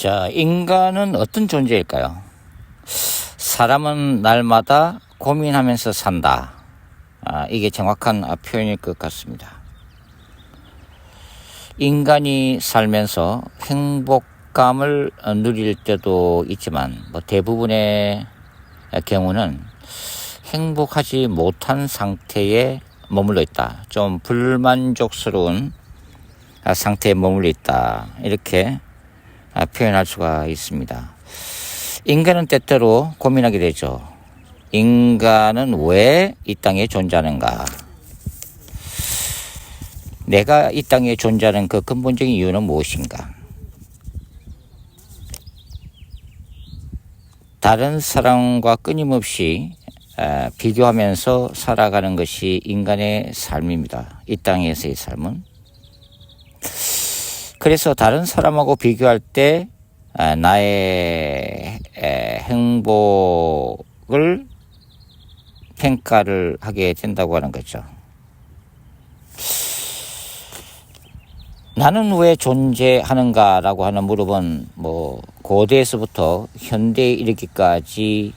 자, 인간은 어떤 존재일까요? 사람은 날마다 고민하면서 산다. 아, 이게 정확한 아, 표현일 것 같습니다. 인간이 살면서 행복감을 어, 누릴 때도 있지만 뭐 대부분의 경우는 행복하지 못한 상태에 머물러 있다. 좀 불만족스러운 아, 상태에 머물러 있다. 이렇게 아, 표현할 수가 있습니다. 인간은 때때로 고민하게 되죠. 인간은 왜 이 땅에 존재하는가? 내가 이 땅에 존재하는 그 근본적인 이유는 무엇인가? 다른 사람과 끊임없이 아, 비교하면서 살아가는 것이 인간의 삶입니다. 이 땅에서의 삶은. 그래서 다른 사람하고 비교할 때 아, 나의 행복을 평가를 하게 된다고 하는 거죠. 나는 왜 존재하는가라고 하는 물음은 뭐 고대에서부터 현대에 이르기까지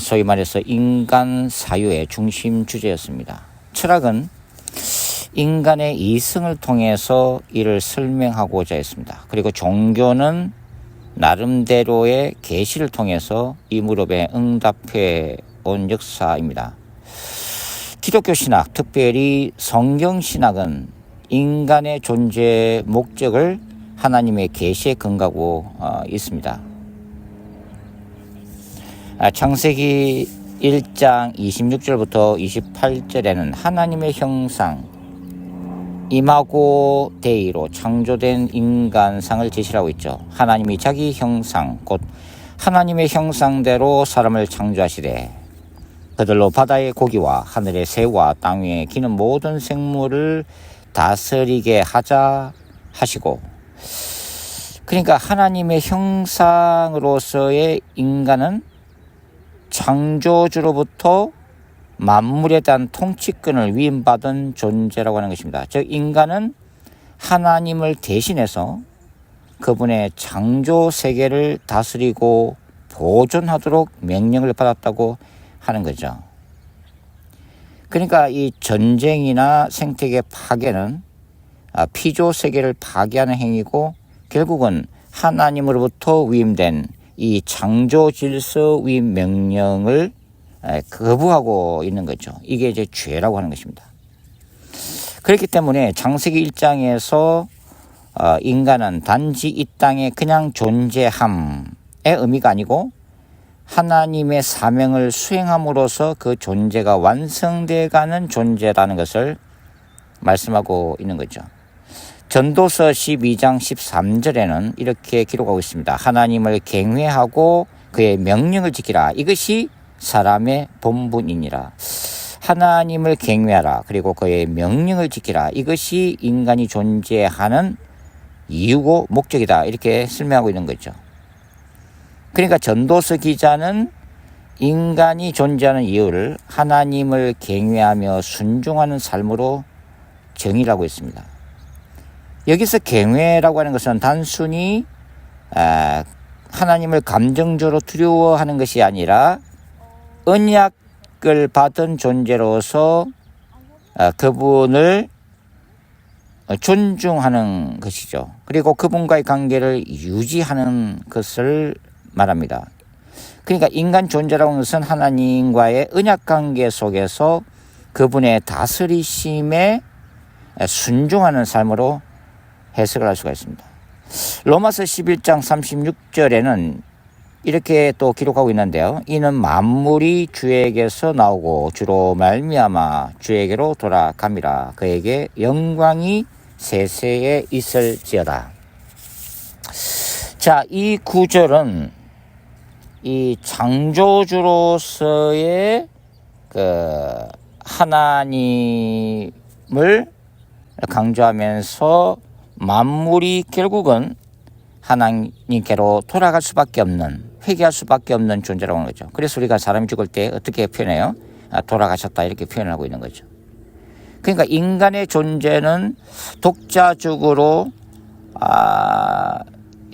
소위 말해서 인간 사유의 중심 주제였습니다. 철학은 인간의 이승을 통해서 이를 설명하고자 했습니다. 그리고 종교는 나름대로의 계시를 통해서 이 무릎에 응답해 온 역사입니다. 기독교 신학, 특별히 성경 신학은 인간의 존재 목적을 하나님의 계시에 근거하고 어, 있습니다. 아, 창세기 1장 26절부터 28절에는 하나님의 형상, 임하고 대의로 창조된 인간상을 제시하고 있죠. 하나님이 자기 형상, 곧 하나님의 형상대로 사람을 창조하시되 그들로 바다의 고기와 하늘의 새와 땅 위에 기는 모든 생물을 다스리게 하자 하시고 그러니까 하나님의 형상으로서의 인간은 창조주로부터 만물에 대한 통치권을 위임받은 존재라고 하는 것입니다. 즉 인간은 하나님을 대신해서 그분의 창조 세계를 다스리고 보존하도록 명령을 받았다고 하는 거죠. 그러니까 이 전쟁이나 생태계 파괴는 아, 피조 세계를 파괴하는 행위고 결국은 하나님으로부터 위임된 이 창조 질서 위임 명령을 거부하고 있는 거죠. 이게 이제 죄라고 하는 것입니다. 그렇기 때문에 장세기 1장에서 어, 인간은 단지 이 땅에 그냥 존재함의 의미가 아니고 하나님의 사명을 수행함으로써 그 존재가 완성돼 가는 존재라는 것을 말씀하고 있는 거죠. 전도서 12장 13절에는 이렇게 기록하고 있습니다. 하나님을 경외하고 그의 명령을 지키라. 이것이 사람의 본분이니라. 하나님을 경외하라. 그리고 그의 명령을 지키라. 이것이 인간이 존재하는 이유고 목적이다. 이렇게 설명하고 있는 거죠. 그러니까 전도서 기자는 인간이 존재하는 이유를 하나님을 경외하며 순종하는 삶으로 정의하고 있습니다. 여기서 경외라고 하는 것은 단순히 아, 하나님을 감정적으로 두려워하는 것이 아니라 언약을 받은 존재로서 아, 그분을 존중하는 것이죠. 그리고 그분과의 관계를 유지하는 것을 말합니다. 그러니까 인간 존재라고 하는 것은 하나님과의 언약 관계 속에서 그분의 다스리심에 순종하는 삶으로 해석을 할 수가 있습니다. 로마서 11장 36절에는 이렇게 또 기록하고 있는데요. 이는 만물이 주에게서 나오고 주로 말미암아 주에게로 돌아갑니다. 그에게 영광이 세세에 있을지어다. 자, 이 구절은 이 창조주로서의 그 하나님을 강조하면서 만물이 결국은 하나님께로 돌아갈 수밖에 없는 회개할 수밖에 없는 존재라고 하는 거죠. 그래서 우리가 사람이 죽을 때 어떻게 표현해요? 아, 돌아가셨다 이렇게 표현하고 있는 거죠. 그러니까 인간의 존재는 독자적으로 아,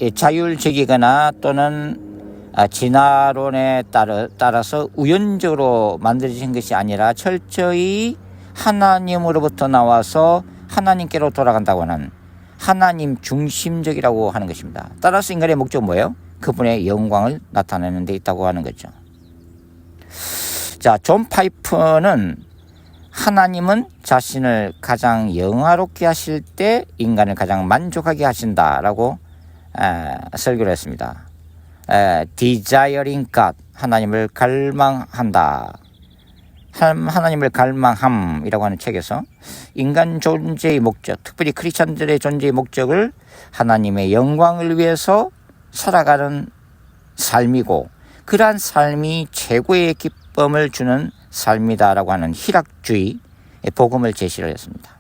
이 자율적이거나 또는 아, 진화론에 따라, 따라서 우연적으로 만들어진 것이 아니라 철저히 하나님으로부터 나와서 하나님께로 돌아간다고 하는 하나님 중심적이라고 하는 것입니다. 따라서 인간의 목적은 뭐예요? 그분의 영광을 나타내는 데 있다고 하는 거죠. 자, 존 파이프는 하나님은 자신을 가장 영화롭게 하실 때 인간을 가장 만족하게 하신다라고 에, 설교를 했습니다. 에, desiring God, 하나님을 갈망한다. 하- 하나님을 갈망함이라고 하는 책에서 인간 존재의 목적, 특별히 크리스천들의 존재의 목적을 하나님의 영광을 위해서 살아가는 삶이고 그러한 삶이 최고의 기쁨을 주는 삶이다라고 하는 희락주의 복음을 제시를 했습니다.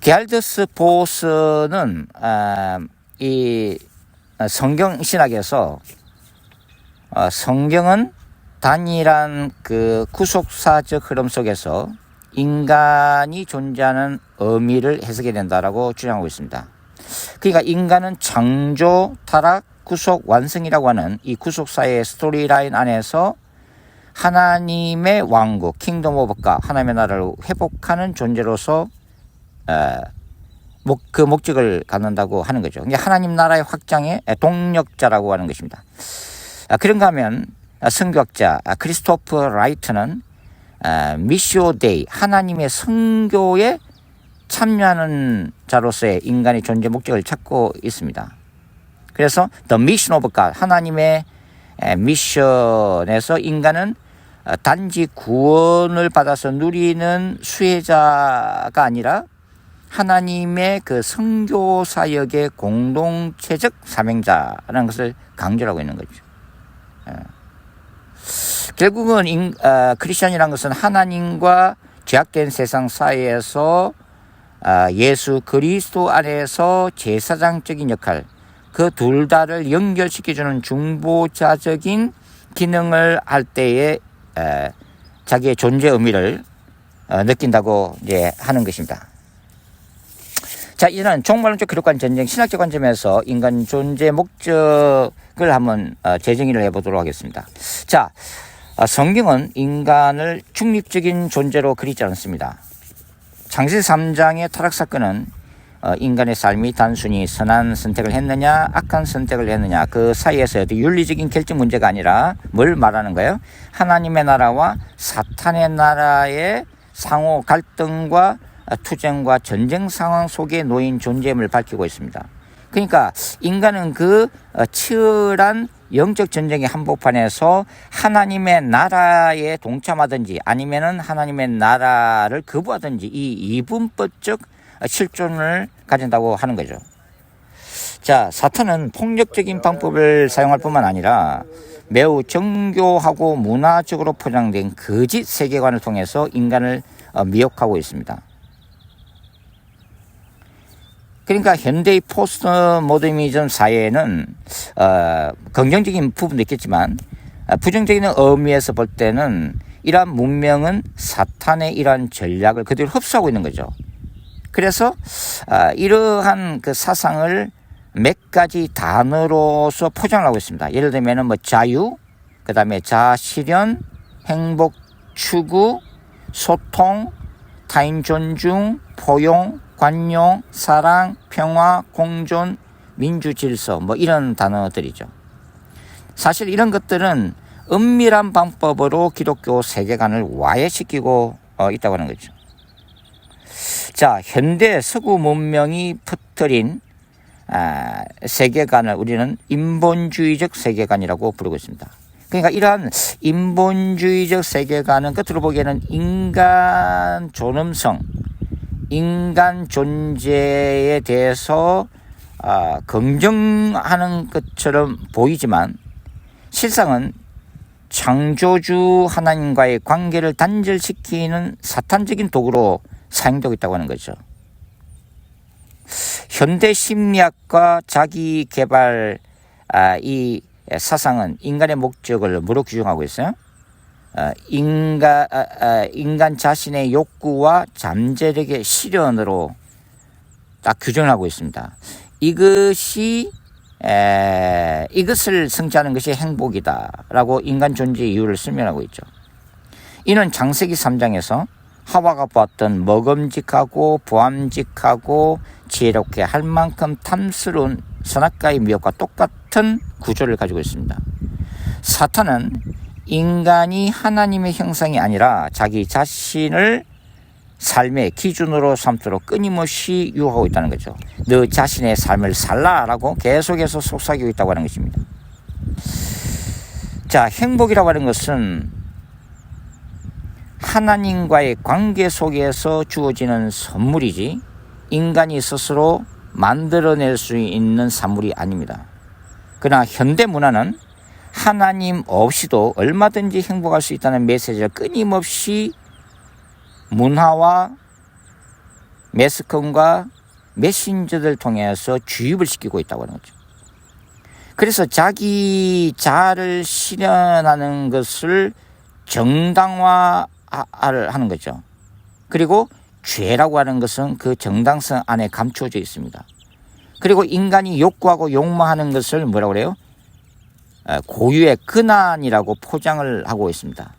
게알드스 보스는 아, 이 성경 신학에서 어, 성경은 단일한 그 구속사적 흐름 속에서 인간이 존재하는 의미를 해석해야 된다라고 주장하고 있습니다. 그러니까 인간은 창조, 타락, 구속, 완성이라고 하는 이 구속사의 스토리라인 안에서 하나님의 왕국, 킹덤 오브 가 하나님의 나라를 회복하는 존재로서 그 목적을 갖는다고 하는 거죠. 하나님 나라의 확장의 동력자라고 하는 것입니다. 아, 그런가 하면 아, 성격자 아, 크리스토프 라이트는 아, 미시오 데이 하나님의 성교에 참여하는 자로서의 인간의 존재 목적을 찾고 있습니다. 그래서 The Mission of God 하나님의 에, 미션에서 인간은 어, 단지 구원을 받아서 누리는 수혜자가 아니라 하나님의 그 성교 사역의 공동체적 사명자라는 것을 강조하고 있는 거죠. 예. 결국은 인, 어, 크리스천이라는 것은 하나님과 죄악된 세상 사이에서 아, 예수 그리스도 안에서 제사장적인 역할 그 둘 다를 연결시켜주는 중보자적인 기능을 할 때에 에, 자기의 존재 의미를 어, 느낀다고 하는 것입니다. 자, 이제는 종말론적 기록관 전쟁 신학적 관점에서 인간 존재 목적을 한번 어, 재정의를 해보도록 하겠습니다. 자, 어, 성경은 인간을 중립적인 존재로 그리지 않습니다. 창세 3장의 타락 사건은 어, 인간의 삶이 단순히 선한 선택을 했느냐, 악한 선택을 했느냐, 그 사이에서 윤리적인 결정 문제가 아니라 뭘 말하는 거예요? 하나님의 나라와 사탄의 나라의 상호 갈등과 어, 투쟁과 전쟁 상황 속에 놓인 존재임을 밝히고 있습니다. 그러니까 인간은 그 어, 치열한 영적 전쟁의 한복판에서 하나님의 나라에 동참하든지 아니면은 하나님의 나라를 거부하든지 이 이분법적 실존을 가진다고 하는 거죠. 자, 사탄은 폭력적인 방법을 사용할 뿐만 아니라 매우 정교하고 문화적으로 포장된 거짓 세계관을 통해서 인간을 어, 미혹하고 있습니다. 그러니까 현대의 포스트 모더니즘 사회에는 어, 긍정적인 부분도 있겠지만 어, 부정적인 의미에서 볼 때는 이러한 문명은 사탄의 이러한 전략을 그대로 흡수하고 있는 거죠. 그래서 어, 이러한 그 사상을 몇 가지 단어로서 포장을 하고 있습니다. 예를 들면은 뭐 자유, 그 다음에 자아실현, 행복 추구, 소통, 타인 존중, 포용, 관용, 사랑, 평화, 공존, 민주 질서 뭐 이런 단어들이죠. 사실 이런 것들은 은밀한 방법으로 기독교 세계관을 와해시키고 어, 있다고 하는 거죠. 자, 현대 서구 문명이 퍼뜨린 아, 세계관을 우리는 인본주의적 세계관이라고 부르고 있습니다. 그러니까 이러한 인본주의적 세계관은 끝으로 보기에는 인간 존엄성, 인간 존재에 대해서 아, 긍정하는 것처럼 보이지만 실상은 창조주 하나님과의 관계를 단절시키는 사탄적인 도구로 사용되고 있다고 하는 거죠. 현대 심리학과 자기 개발 아, 이 사상은 인간의 목적을 뭐로 규정하고 있어요? 어, 인간 아, 아, 인간 자신의 욕구와 잠재력의 실현으로 딱 규정하고 있습니다. 이것이 에, 이것을 성취하는 것이 행복이다라고 인간 존재의 이유를 설명하고 있죠. 이는 장세기 3장에서 하와가 보았던 먹음직하고 보암직하고 지혜롭게 할 만큼 탐스러운 선악과의 미혹과 똑같은 구조를 가지고 있습니다. 사탄은 인간이 하나님의 형상이 아니라 자기 자신을 삶의 기준으로 삼도록 끊임없이 유혹하고 있다는 거죠. 너 자신의 삶을 살라라고 계속해서 속삭이고 있다고 하는 것입니다. 자, 행복이라고 하는 것은 하나님과의 관계 속에서 주어지는 선물이지 인간이 스스로 만들어낼 수 있는 산물이 아닙니다. 그러나 현대 문화는 하나님 없이도 얼마든지 행복할 수 있다는 메시지를 끊임없이 문화와 매스컴과 메신저들 통해서 주입을 시키고 있다고 하는 거죠. 그래서 자기 자아를 실현하는 것을 정당화를 하는 거죠. 그리고 죄라고 하는 것은 그 정당성 안에 감추어져 있습니다. 그리고 인간이 욕구하고 욕망하는 것을 뭐라고 그래요? 고유의 근한이라고 포장을 하고 있습니다.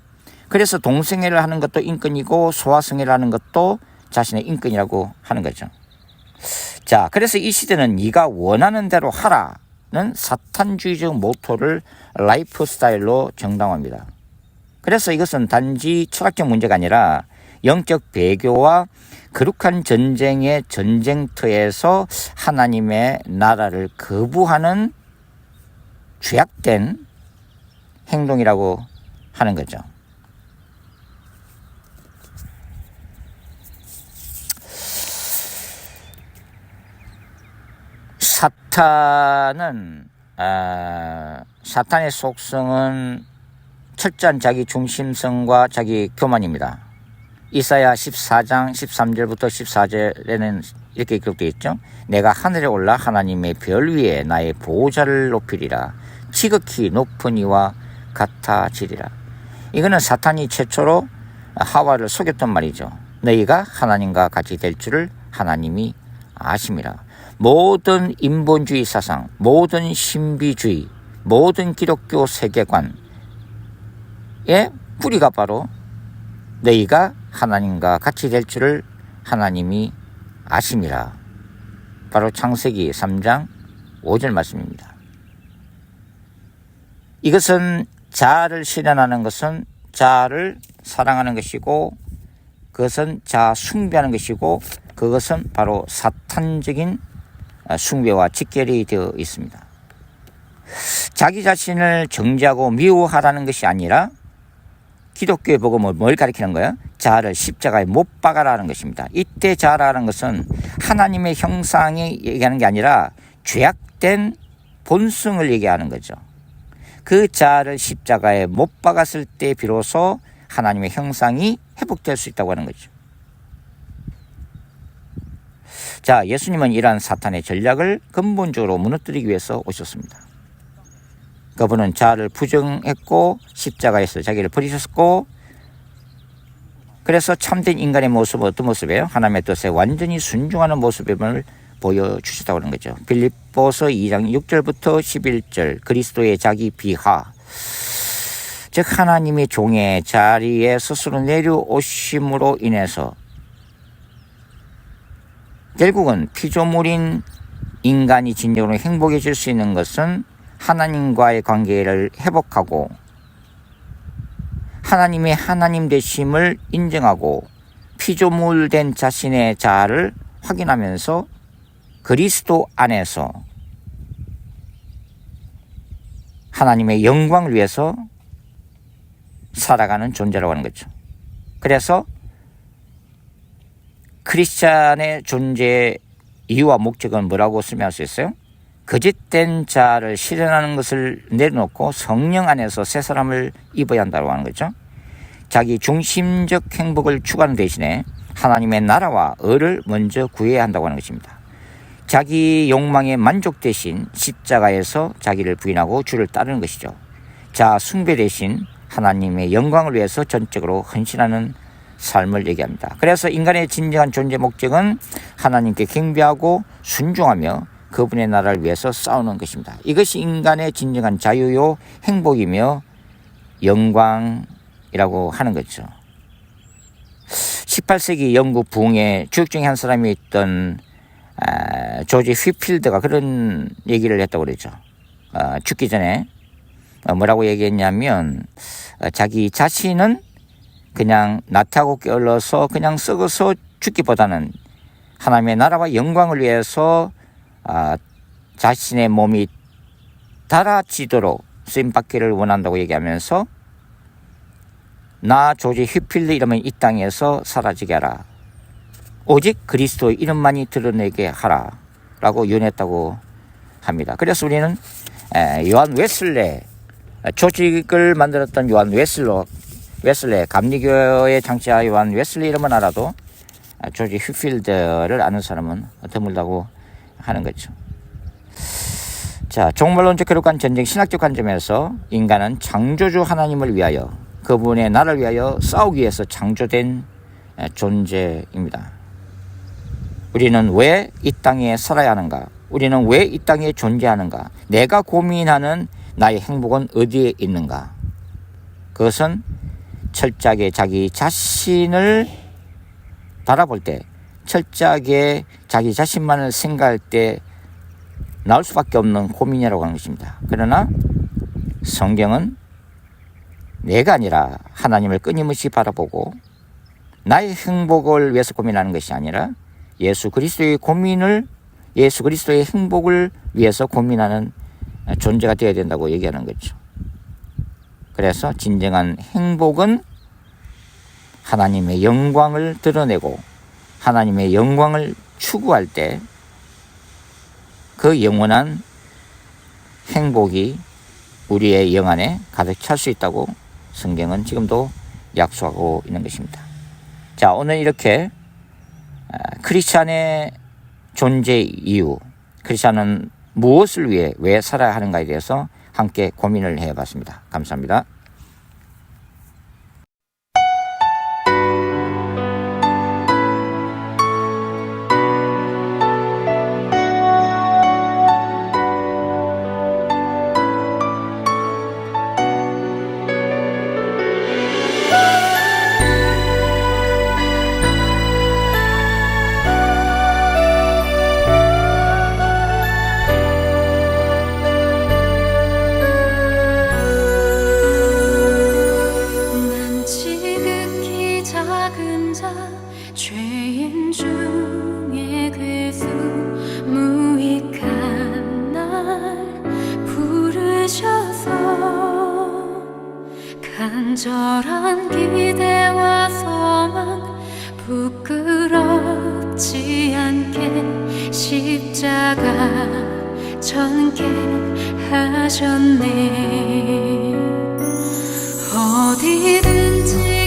그래서 동성애를 하는 것도 인권이고 소아성애를 하는 것도 자신의 인권이라고 하는 거죠. 자, 그래서 이 시대는 네가 원하는 대로 하라는 사탄주의적 모토를 라이프 스타일로 정당화합니다. 그래서 이것은 단지 철학적 문제가 아니라 영적 배교와 거룩한 전쟁의 전쟁터에서 하나님의 나라를 거부하는 죄악된 행동이라고 하는 거죠. 사탄은 아, 사탄의 속성은 철저한 자기 중심성과 자기 교만입니다. 이사야 14장 13절부터 14절에는 이렇게 기록되어 있죠. 내가 하늘에 올라 하나님의 별 위에 나의 보호자를 높이리라. 지극히 높은 이와 같아지리라. 이거는 사탄이 최초로 하와를 속였던 말이죠. 너희가 하나님과 같이 될 줄을 하나님이 아심이라. 모든 인본주의 사상, 모든 신비주의, 모든 기독교 세계관의 뿌리가 바로 너희가 하나님과 같이 될 줄을 하나님이 아심이라. 바로 창세기 3장 5절 말씀입니다. 이것은 자아를 실현하는 것은 자아를 사랑하는 것이고 그것은 자아 숭배하는 것이고 그것은 바로 사탄적인 숭배와 직결이 되어 있습니다. 자기 자신을 정지하고 미워하라는 것이 아니라 기독교의 복음은 뭘 가리키는 거예요? 자아를 십자가에 못 박아라는 것입니다. 이때 자아라는 것은 하나님의 형상이 얘기하는 게 아니라 죄악된 본성을 얘기하는 거죠. 그 자아를 십자가에 못 박았을 때 비로소 하나님의 형상이 회복될 수 있다고 하는 거죠. 자, 예수님은 이러한 사탄의 전략을 근본적으로 무너뜨리기 위해서 오셨습니다. 그분은 자아를 부정했고 십자가에서 자기를 버리셨고 그래서 참된 인간의 모습은 어떤 모습이에요? 하나님의 뜻에 완전히 순종하는 모습임을 보여주셨다고 하는 거죠. 빌립보서 2장 6절부터 11절 그리스도의 자기 비하 즉 하나님의 종의 자리에 스스로 내려오심으로 인해서 결국은 피조물인 인간이 진정으로 행복해질 수 있는 것은 하나님과의 관계를 회복하고 하나님의 하나님 되심을 인정하고 피조물 된 자신의 자아를 확인하면서 그리스도 안에서 하나님의 영광을 위해서 살아가는 존재라고 하는 거죠. 그래서 크리스찬의 존재 이유와 목적은 뭐라고 설명할 수 있어요? 거짓된 자를 실현하는 것을 내려놓고 성령 안에서 새 사람을 입어야 한다고 하는 거죠. 자기 중심적 행복을 추구하는 대신에 하나님의 나라와 을을 먼저 구해야 한다고 하는 것입니다. 자기 욕망에 만족 대신 십자가에서 자기를 부인하고 주를 따르는 것이죠. 자, 숭배 대신 하나님의 영광을 위해서 전적으로 헌신하는 삶을 얘기합니다. 그래서 인간의 진정한 존재 목적은 하나님께 경배하고 순종하며 그분의 나라를 위해서 싸우는 것입니다. 이것이 인간의 진정한 자유요 행복이며 영광이라고 하는 거죠. 18세기 영국 부흥의 주역 중에 한 사람이 있던 아, 조지 휘필드가 그런 얘기를 했다고 그러죠. 아, 죽기 전에 어, 뭐라고 얘기했냐면 어, 자기 자신은 그냥 나태하고 게을러서 그냥 썩어서 죽기보다는 하나님의 나라와 영광을 위해서 아, 자신의 몸이 달아지도록 쓰임받기를 원한다고 얘기하면서 나 조지 휘필드 이름은 이 땅에서 사라지게 하라. 오직 그리스도의 이름만이 드러내게 하라. 라고 유언했다고 합니다. 그래서 우리는 에, 요한 웨슬레 조직을 만들었던 요한 웨슬로 웨슬레 감리교의 장치자 요한 웨슬레 이름은 알아도 아, 조지 휘필드를 아는 사람은 드물다고 하는 거죠. 자, 종말론적 기록한 전쟁 신학적 관점에서 인간은 창조주 하나님을 위하여 그분의 나라를 위하여 싸우기 위해서 창조된 에, 존재입니다. 우리는 왜 이 땅에 살아야 하는가? 우리는 왜 이 땅에 존재하는가? 내가 고민하는 나의 행복은 어디에 있는가? 그것은 철저하게 자기 자신을 바라볼 때, 철저하게 자기 자신만을 생각할 때 나올 수밖에 없는 고민이라고 하는 것입니다. 그러나 성경은 내가 아니라 하나님을 끊임없이 바라보고 나의 행복을 위해서 고민하는 것이 아니라 예수 그리스도의 고민을 예수 그리스도의 행복을 위해서 고민하는 존재가 되어야 된다고 얘기하는 거죠. 그래서 진정한 행복은 하나님의 영광을 드러내고 하나님의 영광을 추구할 때 그 영원한 행복이 우리의 영 안에 가득 찰 수 있다고 성경은 지금도 약속하고 있는 것입니다. 자, 오늘 이렇게 아, 크리스찬의 존재 이유, 크리스찬은 무엇을 위해 왜 살아야 하는가에 대해서 함께 고민을 해 봤습니다. 감사합니다. 어디든지